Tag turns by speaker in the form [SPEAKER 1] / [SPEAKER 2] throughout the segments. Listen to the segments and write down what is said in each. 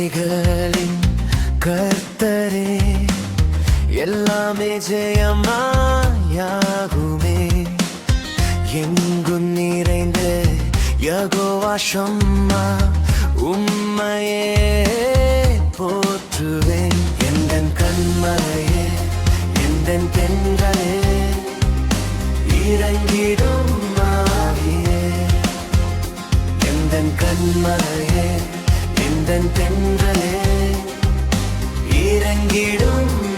[SPEAKER 1] சேனைகளின் கர்த்தரே எல்லாமே ஜெயமாயாகுமே. எங்கும் நிறைந்த யகோவாஷம்மா உம்மையே போற்றுவேன். எந்த கண்மலையே எந்த பெண்களே இறங்கிடும் மாவியே எந்த கண்மலையே தென்றலே. இறங்கிடும்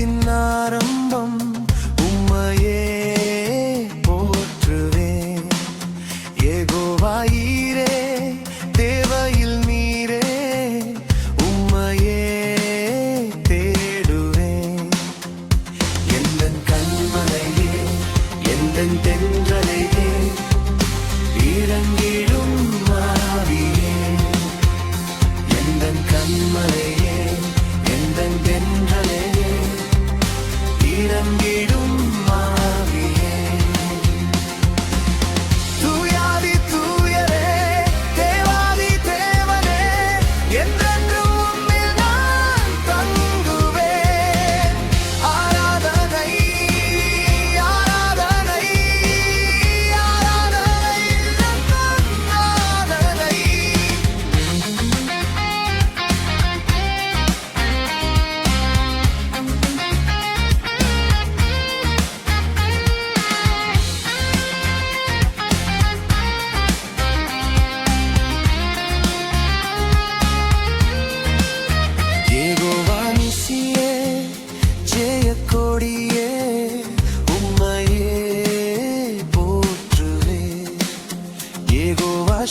[SPEAKER 1] சுகத்தின் ஆரம்பம் உம்மையே போற்றுவேன். ஏகோவாயிரே தேவையில் நீரே உம்மையே தேடுவேன். எந்தன் கண்மலையே எந்தன் தென்றலையே இறங்கிடும் ஆவியே எந்தன் கண்மலையே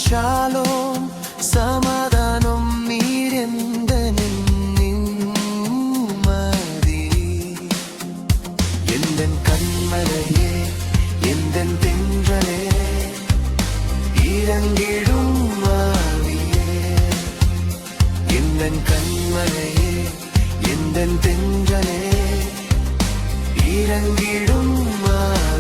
[SPEAKER 1] ശാലോം സമാധാനം നീരെന്തെ മതി എന്റെ കൺമലയെ എന്റെ തിങ്കളെ ഇരങ്കിടും മാവിയെ എന്റെ കൺമലയെ എന്റെ തിങ്കളെ ഇരങ്കിടും മാവി